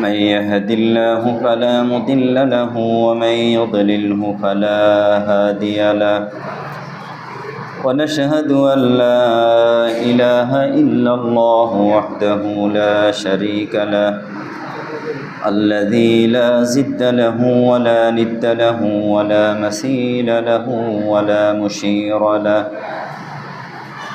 من يهد الله فلا مضل له ومن يضلله فلا هادي له. ونشهد أن لا إله إلا الله وحده لا شريك له الذي لا زد له ولا ند له ولا مثيل له ولا مشير له.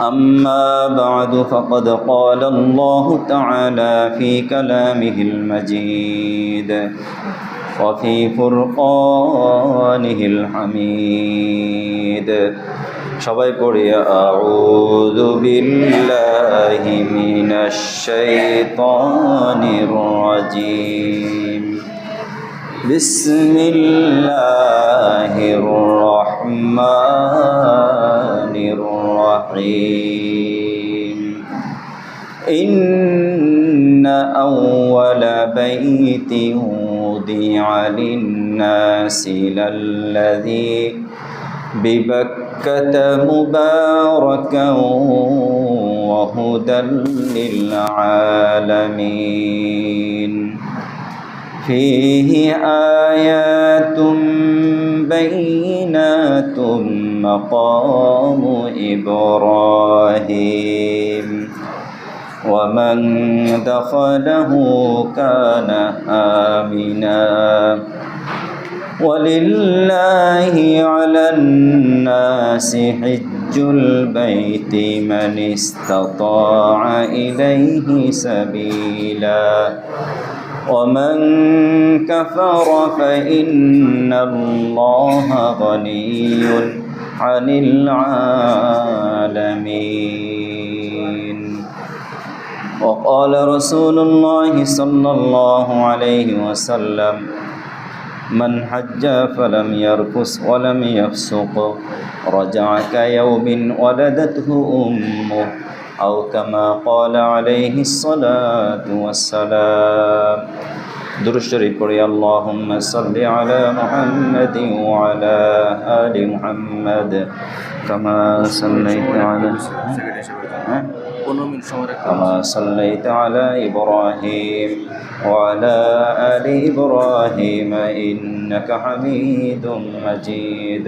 أما بعد فقد قال الله تعالى في كلامه المجيد وفي فرقانه الحميد সবাই পড়ি আউযু বিল্লাহি মিনাশ শাইতানির রাজিম বিসমিল্লাহির রহমানির الرحمن الرحيم. إن أول بيت وضع للناس للذي ببكة مباركا وهدى للعالمين. فيه آيات بينات مقام إبراهيم ومن دخله كان آمنا ولله على الناس حج البيت من استطاع إليه سبيلا ومن كفر فإن الله غني عن العالمين. وقال رسول الله صلى الله عليه وسلم من حج فلم يرفس ولم يفسق رجع كيوم ولدته أمه أو كما قال عليه الصلاة والسلام. درشري شريف قري. اللهم صل على محمد وعلى آل محمد كما صليت على كما صليت على إبراهيم وعلى آل إبراهيم إنك حميد مجيد.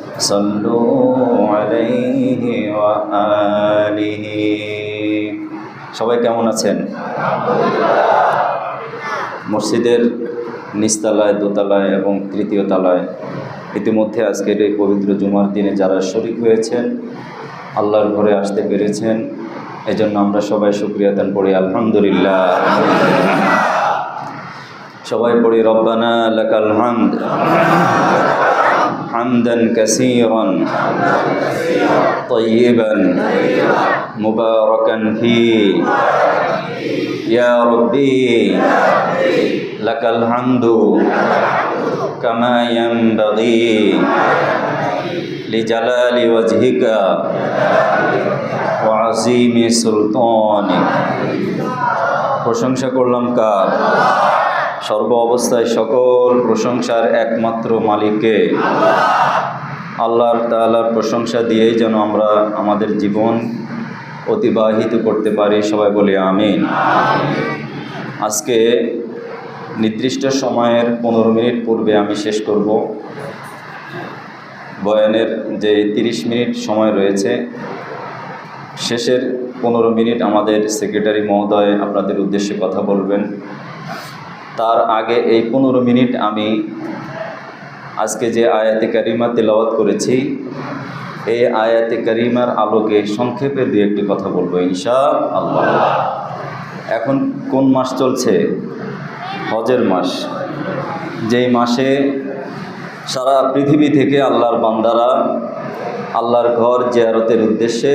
আলিহি সবাই কেমন আছেন? মসজিদের নিচতলায়, দোতলায় এবং তৃতীয় তালায়। ইতিমধ্যে আজকের এই পবিত্র জুমার দিনে যারা শরিক হয়েছেন, আল্লাহর ঘরে আসতে পেরেছেন, এজন্য আমরা সবাই সুক্রিয়া দেন পড়ি আলহামদুলিল্লাহ। সবাই পড়ি, রব্বানা লাকাল হামদ। হামদান কাসীরান طيبا مباركا فيه يا ربي لك الحمد كما ينبغي لجلال وجهك وعظيم سلطانك প্রশংসা করলাম কার সর্ব অবস্থায় সকল প্রশংসার একমাত্র মালিককে আল্লাহর তাআলার প্রশংসা দিয়েই যেন আমরা আমাদের জীবন অতিবাহিত করতে পারি। সবাই বলি আমিন। আজকে নির্দিষ্ট সময়ের পনেরো মিনিট পূর্বে আমি শেষ করব। বয়ানের যে তিরিশ মিনিট সময় রয়েছে, শেষের পনেরো মিনিট আমাদের সেক্রেটারি মহোদয় আপনাদের উদ্দেশ্যে কথা বলবেন। তার আগে এই পনেরো মিনিট আমি আজকে যে আয়াতে কারিমা তেলাওয়াত করেছি, এই আয়াতে কারিমার আলোকে সংক্ষেপে দু একটি কথা বলব ইনশা আল্লাহ এখন কোন মাস চলছে? হজের মাস। যেই মাসে সারা পৃথিবী থেকে আল্লাহর বান্দারা আল্লাহর ঘর জিয়ারতের উদ্দেশ্যে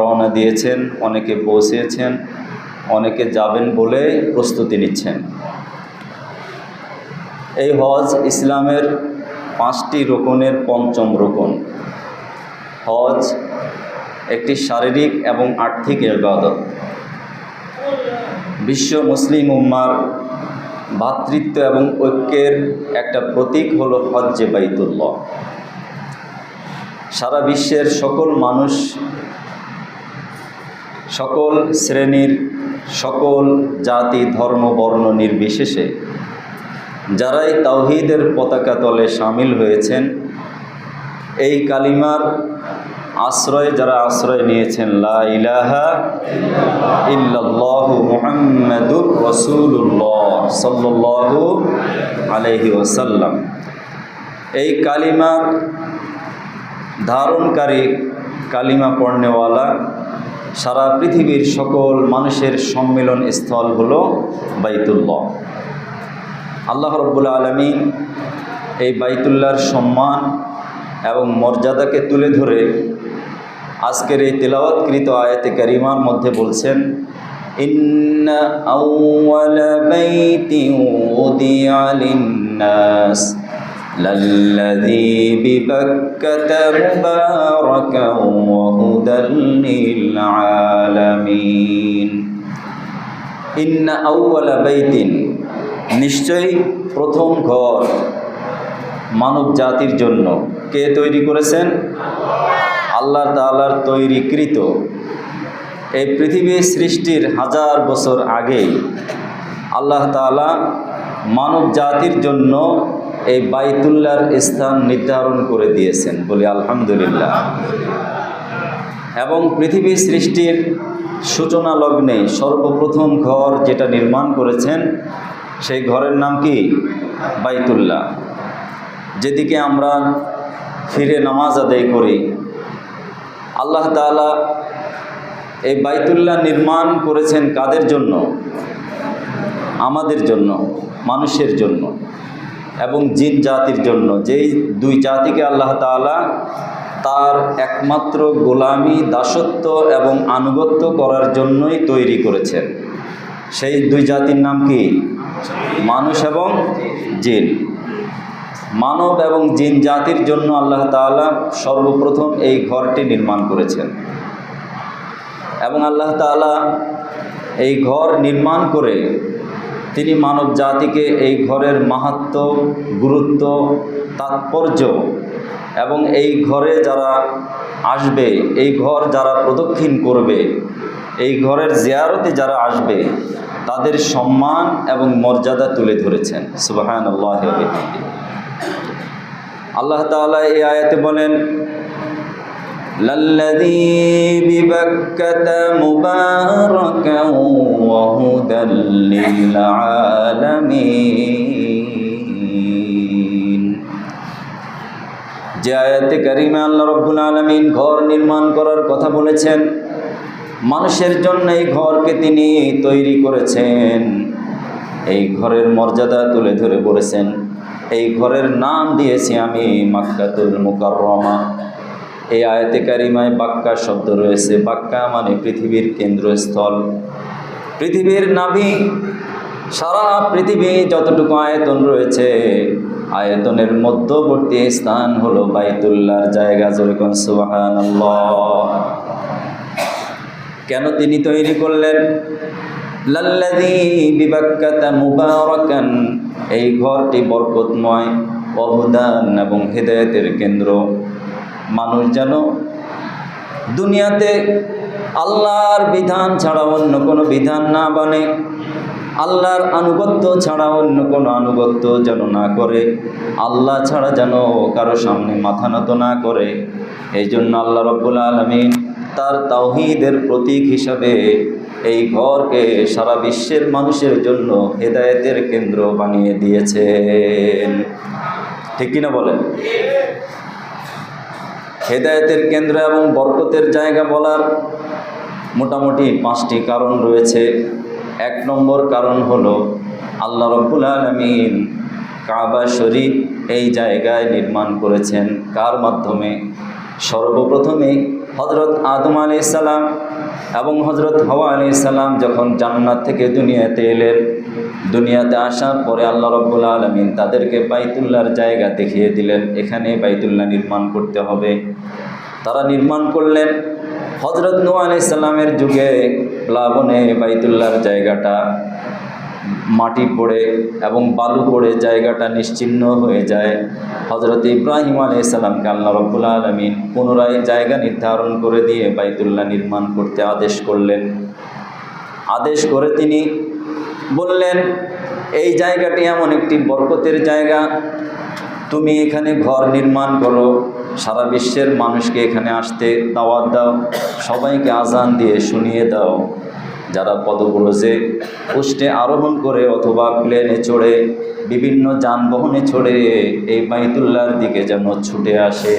রওনা দিয়েছেন, অনেকে পৌঁছেছেন, অনেকে যাবেন বলে প্রস্তুতি নিচ্ছেন। এই হজ ইসলামের পাঁচটি রোকনের পঞ্চম রোকন। হজ একটি শারীরিক এবং আর্থিক ইবাদত। বিশ্ব মুসলিম উম্মার ভ্রাতৃত্ব এবং ঐক্যের একটা প্রতীক হল হজ্জে বাইতুল্লাহ। সারা বিশ্বের সকল মানুষ, সকল শ্রেণির, সকল জাতি, ধর্ম, বর্ণ নির্বিশেষে যারাই তাওহিদের পতাকা তলে সামিল হয়েছেন, এই কালিমার আশ্রয়ে যারা আশ্রয় নিয়েছেন, লা ইলাহা ইল্লাল্লাহু মুহাম্মাদুর রাসূলুল্লাহ সাল্লাল্লাহু আলাইহি ওয়াসাল্লাম। এই কালিমার ধারণকারী, কালিমা পড়নেওয়ালা সারা পৃথিবীর সকল মানুষের সম্মেলন স্থল হলো বাইতুল্লাহ। আল্লাহ রব্বুল আলমিন এই বাইতুল্লাহর সম্মান এবং মর্যাদাকে তুলে ধরে আজকের এই তেলাওয়াতকৃত আয়াতে কারিমার মধ্যে বলছেন, ইন্ন আউয়ালা বাইতিন নিশ্চয়ই প্রথম ঘর মানব জাতির জন্য। কে তৈরি করেছেন? আল্লাহ তালার তৈরিকৃত। এই পৃথিবী সৃষ্টির হাজার বছর আগেই আল্লাহ তালা মানব জাতির জন্য এই বাইতুল্লার স্থান নির্ধারণ করে দিয়েছেন বলি আলহামদুলিল্লাহ। এবং পৃথিবী সৃষ্টির সূচনা লগ্নে সর্বপ্রথম ঘর যেটা নির্মাণ করেছেন সেই ঘরের নাম কি? বাইতুল্লাহ। যেদিকে আমরা ফিরে নামাজ আদায় করি, আল্লাহ তালা এই বাইতুল্লাহ নির্মাণ করেছেন কাদের জন্য? আমাদের জন্য, মানুষের জন্য এবং জিন জাতির জন্য। যেই দুই জাতিকে আল্লাহ তালা তার একমাত্র গোলামি, দাসত্ব এবং আনুগত্য করার জন্যই তৈরি করেছেন। সেই দুই জাতির নাম কি? মানুষ এবং জিন। মানব এবং জিন জাতির জন্য আল্লাহ তাআলা সর্বপ্রথম এই ঘরটি নির্মাণ করেছেন। এবং আল্লাহ তাআলা এই ঘর নির্মাণ করে তিনি মানব জাতিকে এই ঘরের মাহাত্ম, গুরুত্ব, তাৎপর্য এবং এই ঘরে যারা আসবে, এই ঘর যারা প্রদক্ষিণ করবে, এই ঘরের জিয়ারতে যারা আসবে, তাদের সম্মান এবং মর্যাদা তুলে ধরেছেন। সুবাহান আল্লাহ আল্লাহ তাআলা এই আয়াতে বলেন ওয়া হুদাল যে আয়াতে কারিমে আল্লাহ রব্বুল আলামিন ঘর নির্মাণ করার কথা বলেছেন, মানুষের জন্য এই ঘরকে তিনি তৈরি করেছেন। এই ঘরের মর্যাদা তুলে ধরে বলেছেন, এই ঘরের নাম দিয়েছি আমি মাক্কাতুল মুকাররমা। এই আয়াতে কারিমায় বাক্কা শব্দ রয়েছে, বাক্কা মানে পৃথিবীর কেন্দ্রস্থল। পৃথিবীর নাভি, সারা পৃথিবী যতটুকু আয়তন রয়েছে আয়তনের মধ্যবর্তী স্থান হলো বাইতুল্লাহর জায়গা যেরকম সুবাহান কেন তিনি তৈরি করলেন? লাল্লাদি এই ঘরটি বরকতময়, অবদান এবং হৃদয়তের কেন্দ্র। মানুষ যেন দুনিয়াতে আল্লাহর বিধান ছাড়া অন্য কোনো বিধান না বানে। আল্লাহর আনুগত্য ছাড়া অন্য কোনো আনুগত্য যেন না করে। আল্লাহ ছাড়া যেন কারও সামনে মাথা নত না করে। এই জন্য আল্লাহ রব্বুল আলমিন তার তাওহিদের প্রতীক হিসাবে এই ঘরকে সারা বিশ্বের মানুষের জন্য হেদায়েতের কেন্দ্র বানিয়ে দিয়েছেন। ঠিক কিনা বলেন? হেদায়েতের কেন্দ্র এবং বরকতের জায়গা বলার মোটামুটি পাঁচটি কারণ রয়েছে। এক নম্বর কারণ হলো আল্লাহ রব্বুল আলমিন কাবা শরীফ এই জায়গায় নির্মাণ করেছেন। কার মাধ্যমে? সর্বপ্রথমে হজরত আদম আলি সালাম এবং হজরত হওয়া আলি সালাম যখন জান্নাত থেকে দুনিয়াতে এলেন, দুনিয়াতে আসার পরে আল্লাহ রব্বুল আলমিন তাদেরকে বাইতুল্লাহর জায়গা দেখিয়ে দিলেন। এখানে বাইতুল্লাহ নির্মাণ করতে হবে। তারা নির্মাণ করলেন হজরত নু আলাইসাল্লামের যুগে প্লাবনে বাইতুল্লাহর জায়গাটা মাটি পড়ে এবং বালু পড়ে জায়গাটা নিশ্চিহ্ন হয়ে যায়। হজরত ইব্রাহিম আলাইসাল্লামকে আল্লাহ রব্বুল আলমিন পুনরায় জায়গা নির্ধারণ করে দিয়ে বাইতুল্লাহ নির্মাণ করতে আদেশ করলেন। আদেশ করে তিনি বললেন, এই জায়গাটি এমন একটি বরকতের জায়গা। তুমি এখানে ঘর নির্মাণ করো। সারা বিশ্বের মানুষকে এখানে আসতে দাওয়াত দাও, সবাইকে আজান দিয়ে শুনিয়ে দাও। যারা পদব্রজে উষ্টে আরোহণ করে অথবা প্লেনে চড়ে, বিভিন্ন যানবাহনে চড়ে, এই বাইতুল্লাহর দিকে যেন ছুটে আসে।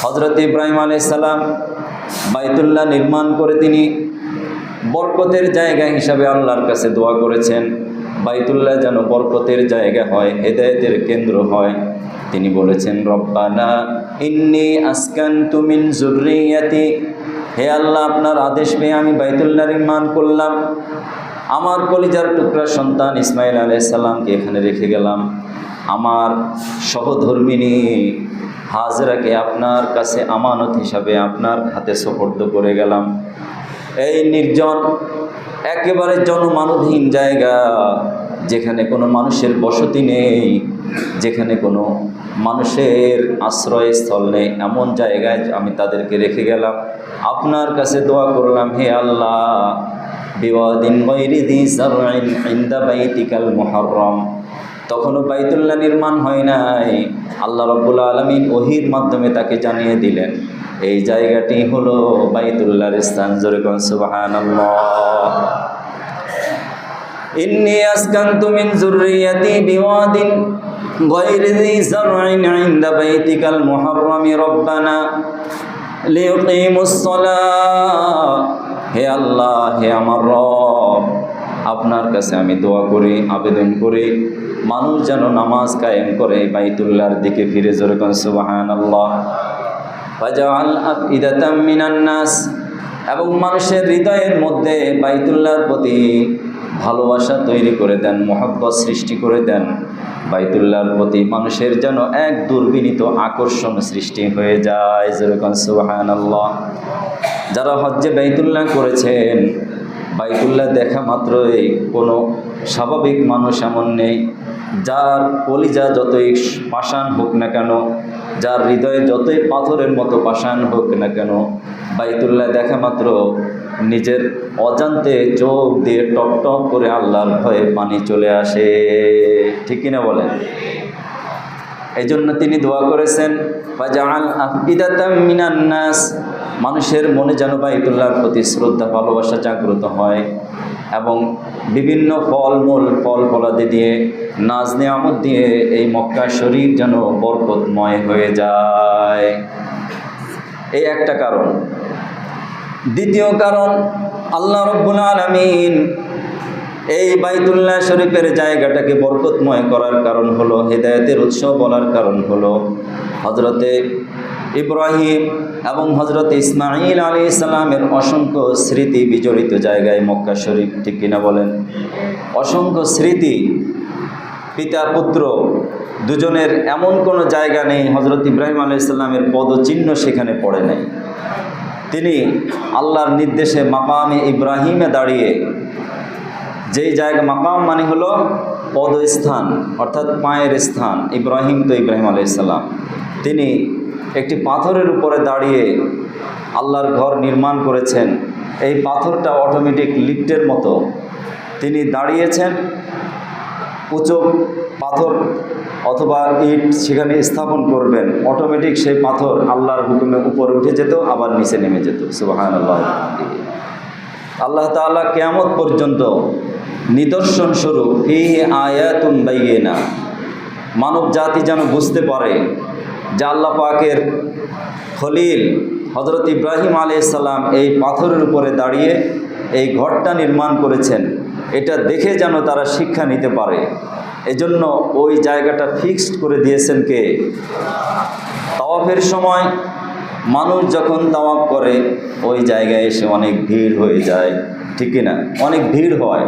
হজরত ইব্রাহিম আলাইসাল্লাম বাইতুল্লাহ নির্মাণ করে তিনি বরকতের জায়গা হিসাবে আল্লাহর কাছে দোয়া করেছেন। বাইতুল্লাহ যেন বরকতের জায়গা হয়, হেদায়েতের কেন্দ্র হয়। তিনি বলেছেন, রব্বানা ইন্নি আসকান তুমিন জুরিয়াতি হে আল্লাহ, আপনার আদেশ পেয়ে আমি বাইতুল্লাহ নির্মাণ করলাম। আমার কলিজার টুকরা সন্তান ইসমাইল আলাইসাল্লামকে এখানে রেখে গেলাম। আমার সহধর্মিনী হাজরাকে আপনার কাছে আমানত হিসাবে আপনার হাতে সোপর্দ করে গেলাম। এই নির্জন একেবারে জনমানবহীন জায়গা, যেখানে কোনো মানুষের বসতি নেই, যেখানে কোনো মানুষের আশ্রয়স্থল নেই। এমন জায়গায় আমি তাদেরকে রেখে গেলাম। আপনার কাছে দোয়া করলাম, হে আল্লাহ বিবাদিন গৈরিদি জারআইন তখনও বাইতুল্লাহ নির্মাণ হয় নাই আল্লাহ রব্বুল আলমিন ওহির মাধ্যমে তাকে জানিয়ে দিলেন এই জায়গাটি হলো বাইতুল্লাহর স্থান জোরে কোন সুবাহান ইন্নি আসকান্তু মিন যুররিয়াতি বিওয়াদিন গায়রি ذي زرع عند بيتك المحرم ربنا ليقيموا الصلاة হে আল্লাহ হে আমার রব আপনার কাছে আমি দোয়া করি, আবেদন করি। মানুষ যেন নামাজ কায়েম করে বাইতুল্লাহর দিকে ফিরে জোরে কোন সুবাহান আল্লাহ নাস। এবং মানুষের হৃদয়ের মধ্যে বাইতুল্লাহর প্রতি ভালোবাসা তৈরি করে দেন, মহব্বত সৃষ্টি করে দেন। বাইতুল্লাহর প্রতি মানুষের যেন এক দুর্বিনীত আকর্ষণ সৃষ্টি হয়ে যায় যেরকম সুবাহান আল্লাহ যারা হজ্জে বাইতুল্লাহ করেছেন বাইতুল্লাহ দেখা মাত্রই কোনো স্বাভাবিক মানুষ এমন নেই, যার কলিজা যতই পাষাণ হোক না কেন, যার হৃদয়ে যতই পাথরের মতো পাষাণ হোক না কেন, বাইতুল্লাহ দেখা মাত্র নিজের অজান্তে চোখ দিয়ে টপ টপ করে আল্লাহর ভয়ে পানি চলে আসে। ঠিক কিনা বলেন? এই জন্য তিনি দোয়া করেছেন ফাজাআল আফিদাতাম মিনান নাস মানুষের মনে যেন বাইতুল্লাহর প্রতি শ্রদ্ধা, ভালোবাসা জাগ্রত হয় এবং বিভিন্ন ফলমূল ফল ফলাদি দিয়ে, নাজ নেয়ামত দিয়ে এই মক্কা শরীর যেন বরকতময় হয়ে যায়। এই একটা কারণ। দ্বিতীয় কারণ, আল্লাহ রব্বুল আলমিন এই বাইতুল্লাহ শরীফের জায়গাটাকে বরকতময় করার কারণ হলো, হেদায়তের উৎস বলার কারণ হলো হজরতে ইব্রাহিম এবং হজরত ইসমাইল আলী ইসলামের অসংখ্য স্মৃতি বিজড়িত জায়গায় মক্কা শরীফ, ঠিক কিনা বলেন? অসংখ্য স্মৃতি, পিতা, পুত্র, দুজনের এমন কোনো জায়গা নেই হজরত ইব্রাহিম আলী ইসলামের পদচিহ্ন সেখানে পড়ে নাই। তিনি আল্লাহর নির্দেশে মাকামে ইব্রাহিমে দাঁড়িয়ে যেই জায়গা মাকাম মানে হলো পদস্থান, অর্থাৎ পায়ের স্থান, ইব্রাহিম তো ইব্রাহিম আলাইসাল্লাম তিনি একটি পাথরের উপরে দাঁড়িয়ে আল্লাহর ঘর নির্মাণ করেছেন। এই পাথরটা অটোমেটিক লিফটের মতো। তিনি দাঁড়িয়েছেন উঁচু পাথর অথবা ইট সেখানে স্থাপন করবেন। অটোমেটিক সেই পাথর আল্লাহর হুকুমে উপরে উঠে যেত, আবার নিচে নেমে যেত। সুবাহান আল্লাহ আল্লাহ তাআলা কেয়ামত পর্যন্ত নিদর্শন স্বরূপ। এই আয়াতুম বাইয়ে না মানব জাতি যেন বুঝতে পারে যে পাকের খলিল হজরত ইব্রাহিম আলাইসাল্লাম এই পাথরের উপরে দাঁড়িয়ে এই ঘরটা নির্মাণ করেছেন। এটা দেখে যেন তারা শিক্ষা নিতে পারে। এজন্য ওই জায়গাটা ফিক্সড করে দিয়েছেন কে? তাওয়াফের সময় মানুষ যখন তাওয়াফ করে, ওই জায়গায় এসে অনেক ভিড় হয়ে যায়। ঠিক না অনেক ভিড় হয়।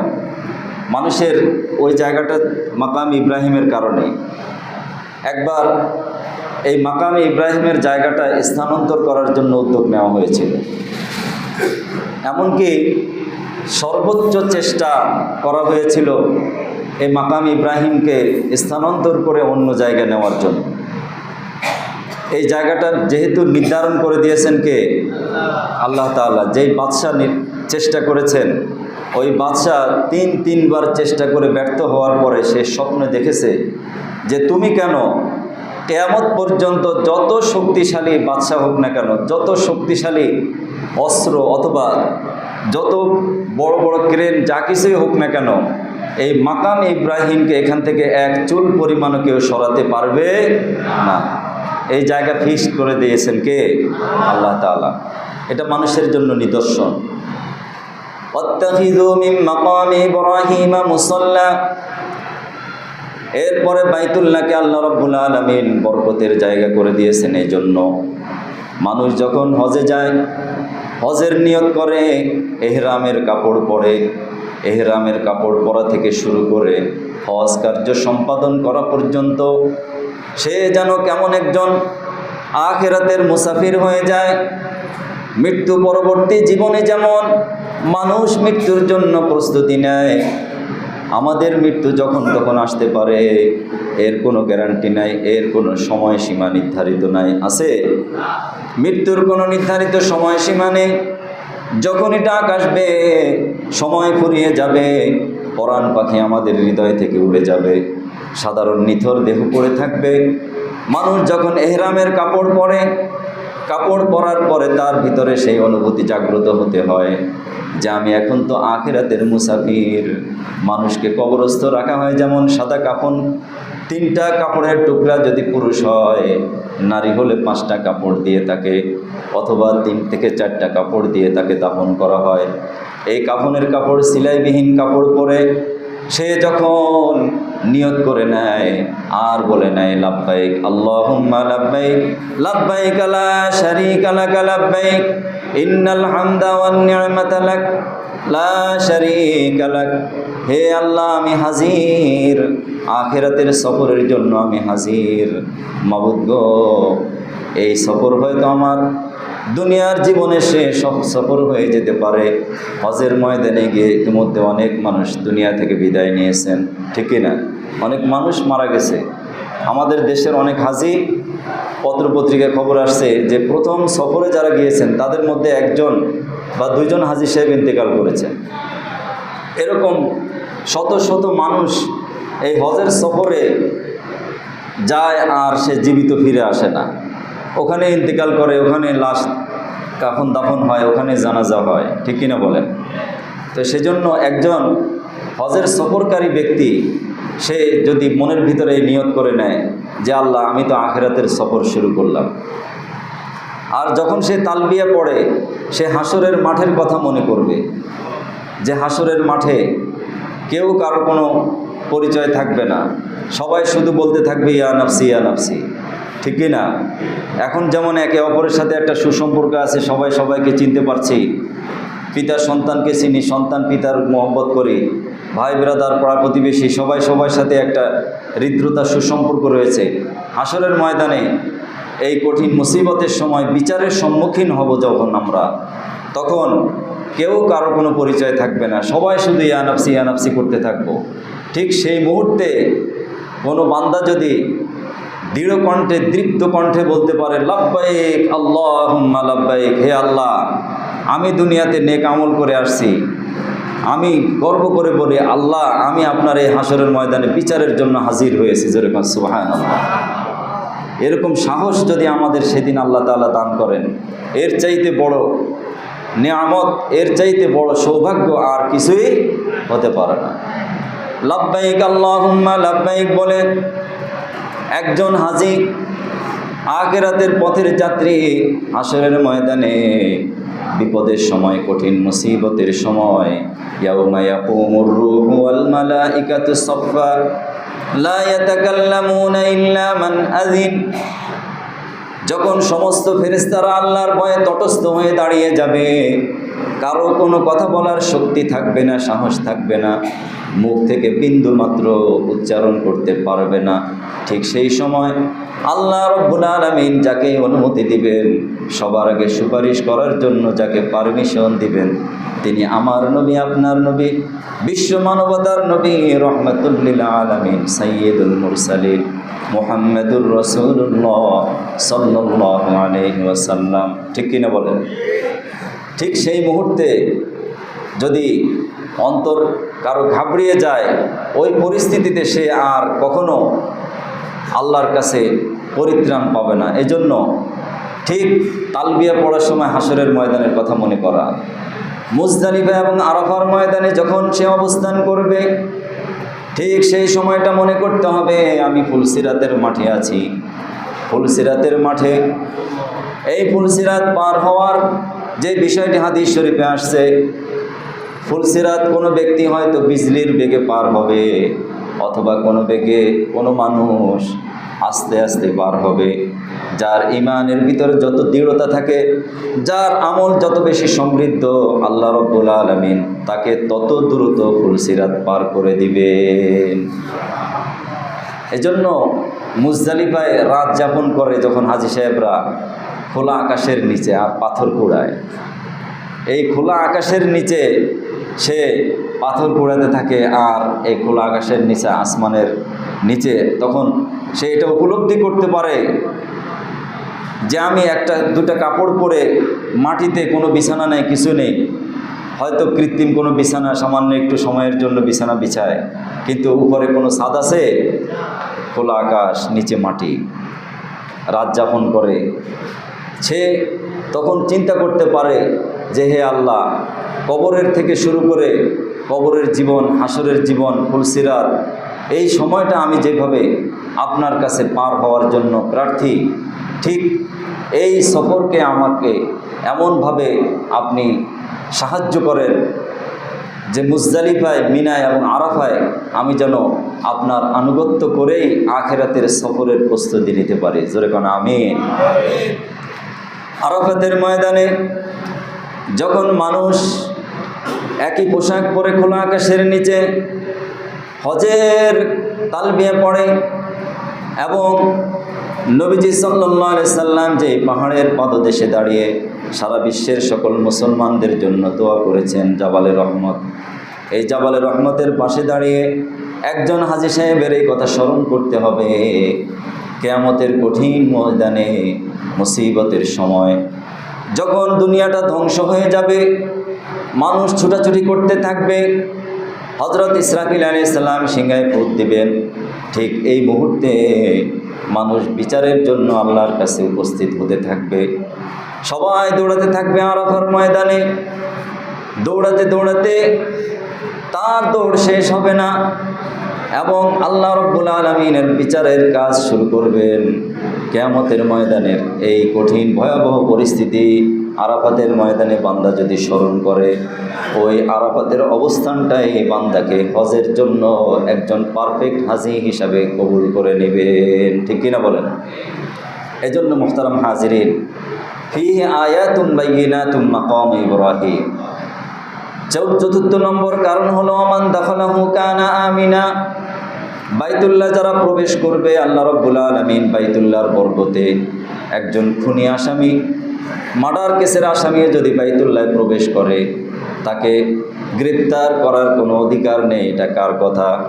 মানুষের ওই জায়গাটা মাকাম ইব্রাহিমের কারণে। একবার এই মাকাম ইব্রাহিমের জায়গাটা স্থানান্তর করার জন্য উদ্যোগ নেওয়া হয়েছিল। এমনকি সর্বোচ্চ চেষ্টা করা হয়েছিল এই মাকাম ইব্রাহিমকে স্থানান্তর করে অন্য জায়গায় নেওয়ার জন্য। এই জায়গাটা যেহেতু নির্ধারণ করে দিয়েছেন কে? আল্লাহ তাআলা। যেই বাদশাহ চেষ্টা করেছেন ওই বাদশাহ তিন তিনবার চেষ্টা করে ব্যর্থ হওয়ার পরে সে স্বপ্নে দেখেছে যে তুমি কেন কেয়ামত পর্যন্ত যত শক্তিশালী বাদশাহ হোক না কেন, যত শক্তিশালী অস্ত্র অথবা যত বড় বড় ক্রেন যা কিছুই হোক না কেন, এই মাকাম ইব্রাহিমকে এখান থেকে এক চুল পরিমাণও কেউ সরাতে পারবে না। এই জায়গা ফিক্সড করে দিয়েছেন কে? আল্লাহ তাআলা। এটা মানুষের জন্য নিদর্শন। অত্যাহিদু মিন মাকাম ইব্রাহিম মুসাল্লা। এরপরে বাইতুল্লাহকে আল্লাহ রব্বুল আলমিন বরকতের জায়গা করে দিয়েছেন এই জন্য মানুষ যখন হজে যায়, হজের নিয়ত করে, এহরামের কাপড় পরে, এহরামের কাপড় পরা থেকে শুরু করে হজ কার্য সম্পাদন করা পর্যন্ত সে যেন কেমন একজন আখেরাতের মুসাফির হয়ে যায়, মৃত্যু পরবর্তী জীবনে যেমন মানুষ মৃত্যুর জন্য প্রস্তুতি নেয়। আমাদের মৃত্যু যখন তখন আসতে পারে, এর কোনো গ্যারান্টি নাই, এর কোনো সময়সীমা নির্ধারিত নাই। আছে? মৃত্যুর কোনো নির্ধারিত সময়সীমা নেই। যখন এটা আসবে, সময় ফুরিয়ে যাবে, পরাণ পাখি আমাদের হৃদয় থেকে উড়ে যাবে। সাধারণ নিথর দেহ পড়ে থাকবে। মানুষ যখন এহরামের কাপড় পরে কাপড় পরার পরে তার ভিতরে সেই অনুভূতি জাগ্রত হতে হয় যে আমি এখন তো আখেরাতের মুসাফির। মানুষকে কবরস্থ রাখা হয় যেমন সাদা কাফন। তিনটা কাপড়ের টুকরা যদি পুরুষ হয়, নারী হলে পাঁচটা কাপড় দিয়ে তাকে অথবা তিন থেকে চারটা কাপড় দিয়ে তাকে দাফন করা হয়। এই কাফনের কাপড়, সিলাইবিহীন কাপড় পরে সে যখন নিয়ত করে নেয় আর বলে নেয়, লাব্বাইক আল্লাহুম্মা লাব্বাইক লাব্বাইক লা শারীকা লাক লাব্বাইক, ইন্নাল হামদা ওয়ান লাক, লা শারীকা লাক। হে আল্লাহ, আমি হাজির। আখেরাতের সফরের জন্য আমি হাজির। মাবুদ গো, এই সফর হয়তো আমার দুনিয়ার জীবনে সে সফর হয়ে যেতে পারে। হজের ময়দানে গিয়ে ইতিমধ্যে অনেক মানুষ দুনিয়া থেকে বিদায় নিয়েছেন ঠিকই না? অনেক মানুষ মারা গেছে। আমাদের দেশের অনেক হাজি পত্রপত্রিকায় খবর আসছে যে প্রথম সফরে যারা গিয়েছেন, তাদের মধ্যে একজন বা দুইজন হাজি সাহেব ইন্তেকাল করেছেন। এরকম শত শত মানুষ এই হজের সফরে যায় আর সে জীবিত ফিরে আসে না। ওখানে ইন্তেকাল করে, ওখানে লাশ কাফন দাফন হয়, ওখানে জানাজা হয়। ঠিক কিনা বলেন? তো সেজন্য একজন হজের সফরকারী ব্যক্তি, সে যদি মনের ভিতরে নিয়ত করে নেয় যে, আল্লাহ, আমি তো আখেরাতের সফর শুরু করলাম। আর যখন সে তালবিয়া পড়ে, সে হাসরের মাঠের কথা মনে করবে। যে হাসরের মাঠে কেউ কারও কোনো পরিচয় থাকবে না। সবাই শুধু বলতে থাকবে, ইয়া নাফসি ইয়া নাফসি। ঠিকই না। এখন যেমন একে অপরের সাথে একটা সুসম্পর্ক আছে, সবাই সবাইকে চিনতে পারছি। পিতা সন্তানকে চিনি, সন্তান পিতার মহব্বত করি। ভাই ব্রাদার পাড়া প্রতিবেশী, সবাই সবার সাথে একটা হৃদ্রতা, সুসম্পর্ক রয়েছে। হাসরের ময়দানে এই কঠিন মুসিবতের সময় বিচারের সম্মুখীন হব যখন আমরা। তখন কেউ কারও কোনো পরিচয় থাকবে না। সবাই শুধু ইয়ানাপসি ইয়ানাপসি করতে থাকব। ঠিক সেই মুহূর্তে কোনো বান্দা যদি দৃঢ় কণ্ঠে, দৃপ্ত কণ্ঠে বলতে পারে লাভবাইক আল্লাহ লাভবাইক হে আল্লাহ, আমি দুনিয়াতে নেক আমল করে আসছি। আমি গর্ব করে বলি, আল্লাহ, আমি আপনার এই হাসরের ময়দানে বিচারের জন্য হাজির হয়েছি। যেরকম সুবাহান এরকম সাহস যদি আমাদের সেদিন আল্লাহ তাআলা দান করেন, এর চাইতে বড় নিয়ামত, এর চাইতে বড় সৌভাগ্য আর কিছুই হতে পারে না। লাভবাইক আল্লাহুম্মা লাভবাইক বলে একজন হাজি আখেরাতের পথের যাত্রী হাসরের ময়দানে বিপদের সময়, কঠিন মুসিবতের সময় লা মান যখন সমস্ত ফেরেশতারা আল্লাহর ভয়ে তটস্থ হয়ে দাঁড়িয়ে যাবে, কারও কোনো কথা বলার শক্তি থাকবে না, সাহস থাকবে না। মুখ থেকে বিন্দু মাত্র উচ্চারণ করতে পারবে না। ঠিক সেই সময় আল্লাহ রব্বুল আলমিন যাকে অনুমতি দিবেন, সবার আগে সুপারিশ করার জন্য যাকে পারমিশন দিবেন, তিনি আমার নবী, আপনার নবী, বিশ্ব মানবতার নবী, রহমতুল্লিল আলমিন সৈয়দুল মুরসালিন, মোহাম্মদুর রসুল্লাহ সাল্লাহ আলহি ওয়াসাল্লাম। ঠিক কিনা বলেন? ঠিক সেই মুহূর্তে যদি অন্তর কারও ঘাবড়িয়ে যায়, ওই পরিস্থিতিতে সে আর কখনো আল্লাহর কাছে পরিত্রাণ পাবে না। এজন্য ঠিক তালবিয়া পড়ার সময় হাসরের ময়দানের কথা মনে করা। মুজদালিফা এবং আরাফার ময়দানে যখন সে অবস্থান করবে, ঠিক সেই সময়টা মনে করতে হবে, আমি ফুলসিরাতের মাঠে আছি। ফুলসিরাতের মাঠে এই ফুলসিরাত পার হওয়ার যে বিষয়টি হাদিস শরীফে আসছে ফুলসিরাত কোনো ব্যক্তি হয়তো বিজলির বেগে পার হবে, অথবা কোনো বেগে কোনো মানুষ আস্তে আস্তে পার হবে। যার ইমানের ভিতরে যত দৃঢ়তা থাকে, যার আমল যত বেশি সমৃদ্ধ, আল্লাহ রব্বুল আলমিন তাকে তত দ্রুত ফুলসিরাত পার করে দিবেন। এজন্য মুজদালিফায় রাত যাপন করে যখন হাজি সাহেবরা খোলা আকাশের নিচে আর পাথর কুড়ায়, এই খোলা আকাশের নিচে সে পাথর কুড়াতে থাকে আর এই খোলা আকাশের নিচে, আসমানের নিচে। তখন সে এটা উপলব্ধি করতে পারে যে আমি একটা, দুটা কাপড় পরে মাটিতে কোনো বিছানা নেই, কিছু নেই। হয়তো কৃত্রিম কোনো বিছানা, সামান্য একটু সময়ের জন্য বিছানা বিছায়। কিন্তু উপরে কোনো ছাদ আছে? খোলা আকাশ, নিচে মাটি। রাত যাপন করে। সে তখন চিন্তা করতে পারে যে, হে আল্লাহ কবরের থেকে শুরু করে কবরের জীবন, হাসরের জীবন, ফুলসিরাত, এই সময়টা আমি যেভাবে আপনার কাছে পার হওয়ার জন্য প্রার্থী, ঠিক এই সফরকে আমাকে এমনভাবে আপনি সাহায্য করেন যে মুজদালিফায়, মিনায় এবং আরাফায় আমি যেন আপনার আনুগত্য করেই আখেরাতের সফরের প্রস্তুতি নিতে পারি। জোরে কোন আমি আরাফাতের ময়দানে যখন মানুষ একই পোশাক পরে খোলা আকাশের নিচে হজের তালবিয়া পড়ে এবং নবীজি সাল্লাহ সাল্লাম যে পাহাড়ের পাদদেশে দাঁড়িয়ে সারা বিশ্বের সকল মুসলমানদের জন্য দোয়া করেছেন জাবালে রহমত। এই জাবালে রহমতের পাশে দাঁড়িয়ে একজন হাজি সাহেবের এই কথা স্মরণ করতে হবে। কেয়ামতের কঠিন ময়দানে মুসিবতের সময় যখন দুনিয়াটা ধ্বংস হয়ে যাবে মানুষ ছুটাছুটি করতে থাকবে। হজরত ইসরাকিল আলী ইসলাম সিংহায় ফুট দিবেন। ঠিক এই মুহূর্তে মানুষ বিচারের জন্য আল্লাহর কাছে উপস্থিত হতে থাকবে। সবাই দৌড়াতে থাকবে আরাফার ময়দানে। দৌড়াতে দৌড়াতে তার দৌড় শেষ হবে না এবং আল্লাহ রব্বুল আলমিনের বিচারের কাজ শুরু করবেন। কেয়ামতের ময়দানের এই কঠিন ভয়াবহ পরিস্থিতি আরাফাতের ময়দানে বান্দা যদি স্মরণ করে, ওই আরাফাতের অবস্থানটাই বান্দাকে হজের জন্য একজন পারফেক্ট হাজি হিসাবে কবুল করে নেবেন ঠিক কিনা বলেন? এজন্য মোহতারাম হাজিরিন, ফিহে আয়াতুম বাইয়িনাতুম মাকাম ইব্রাহিম। চতুর্থ নম্বর কারণ হলো আমান দাখলাহু কানা আমিনা বাইতুল্লাহ যারা প্রবেশ করবে, আল্লাহ রব্বুল আলমিন বাইতুল্লাহর বরগতে একজন খুনি আসামি, মার্ডার কেসের আসামি যদি বাইতুল্লায় প্রবেশ করে, তাকে গ্রেপ্তার করার কোনো অধিকার নেই, এটা কার কথা?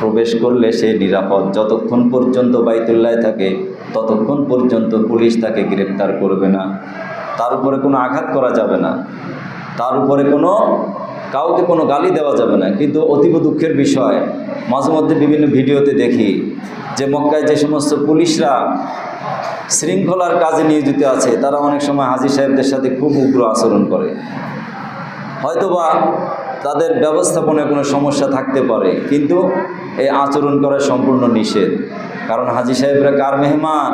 প্রবেশ করলে সে নিরাপদ। যতক্ষণ পর্যন্ত বাইতুল্লায় থাকে, ততক্ষণ পর্যন্ত পুলিশ তাকে গ্রেপ্তার করবে না। তার উপরে কোনো আঘাত করা যাবে না। তার উপরে কোনো কাউকে কোনো গালি দেওয়া যাবে না, কিন্তু অতীব দুঃখের বিষয়। মাঝে মধ্যে বিভিন্ন ভিডিওতে দেখি যে মক্কায় যে সমস্ত পুলিশরা শৃঙ্খলার কাজে নিয়োজিত আছে, তারা অনেক সময় হাজি সাহেবদের সাথে খুব উগ্র আচরণ করে। হয়তোবা তাদের ব্যবস্থাপনায় কোনো সমস্যা থাকতে পারে, কিন্তু এই আচরণ করা সম্পূর্ণ নিষেধ। কারণ হাজি সাহেবরা কার মেহমান?